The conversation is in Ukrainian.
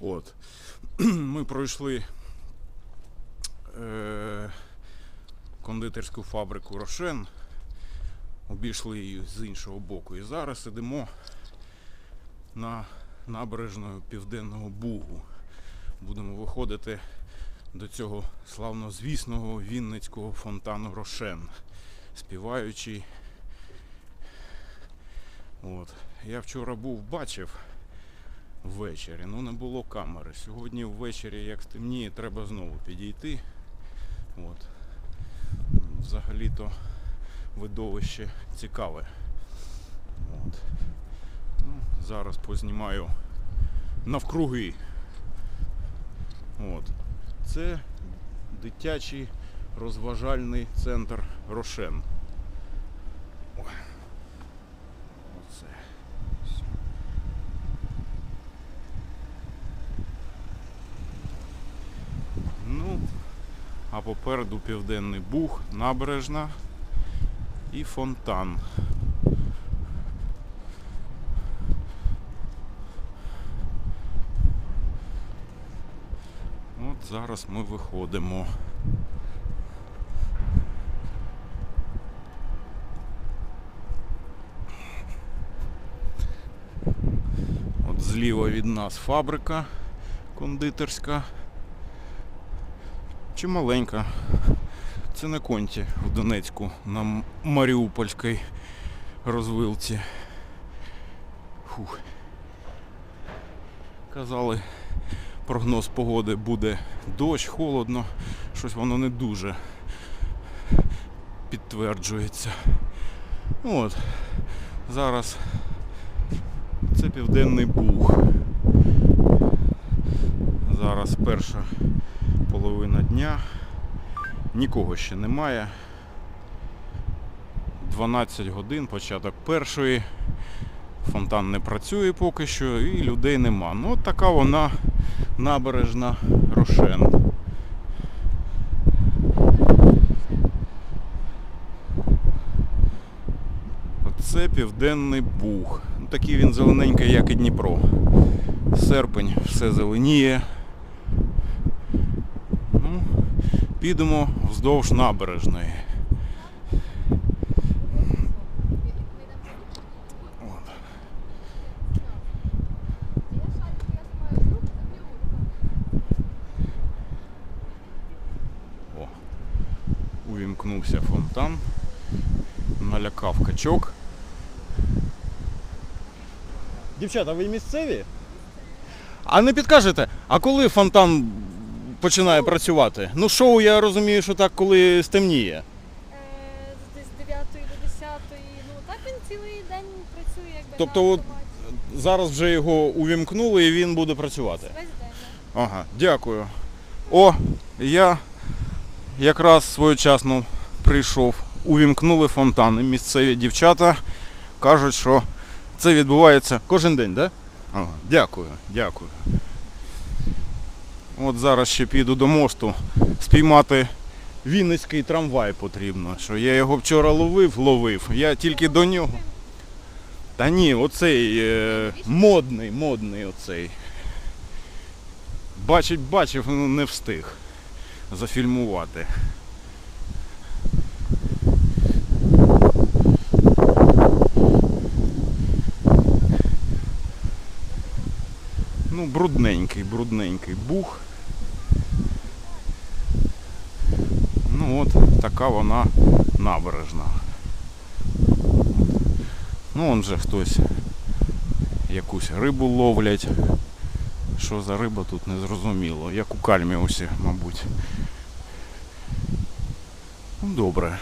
От. Ми пройшли е, кондитерську фабрику Рошен, обійшли її з іншого боку. І зараз сидимо на набережною Південного Бугу. Будемо виходити до цього славнозвісного Вінницького фонтану Рошен, співаючий. От. Я вчора був, бачив ввечері, ну не було камери. Сьогодні ввечері, як стемніє, треба знову підійти. От. Взагалі-то видовище цікаве. От. Ну, зараз познімаю навкруги. От. Це дитячий розважальний центр Рошен. Ой. Оце. Все. Ну, а попереду Південний Буг, набережна і фонтан. От зараз ми виходимо. От зліва від нас фабрика кондитерська. Чи маленька. Це на конті в Донецьку на Маріупольській розвилці. Фух. Казали, прогноз погоди буде дощ, холодно, щось воно не дуже підтверджується. Ну От. Зараз це південний буг. Зараз перша дня. Нікого ще немає. 12 годин, початок першої. Фонтан не працює поки що і людей нема. Ну, от така вона набережна Рошен. Це південний буг. Такий він зелененький, як і Дніпро. Серпень, все зеленіє. Ну, підемо вздовж набережної. О, увімкнувся фонтан, налякав качок. Дівчата, ви місцеві? А не підкажете, а коли фонтан починає працювати? Ну, шоу я розумію, що так, коли стемніє. Е, Десь з 9 до 10. Ну так він цілий день працює, якби Тобто на от автоматі. Зараз вже його увімкнули і він буде працювати. Весь день. Ага, дякую. О, я якраз своєчасно прийшов. Увімкнули фонтан. І місцеві дівчата кажуть, що це відбувається кожен день, так? Да? Ага, дякую, дякую. От зараз ще піду до мосту спіймати Вінницький трамвай потрібно. Що я його вчора ловив, ловив. Я тільки до нього. Та ні, оцей е, модний, модний оцей. Бачить, бачив, ну не встиг зафільмувати. Ну, брудненький, брудненький бух. Ну от, така вона набережна. Ну, он же хтось якусь рибу ловлять. Що за риба тут не зрозуміло. Як у кальміусі, мабуть. Ну, добре.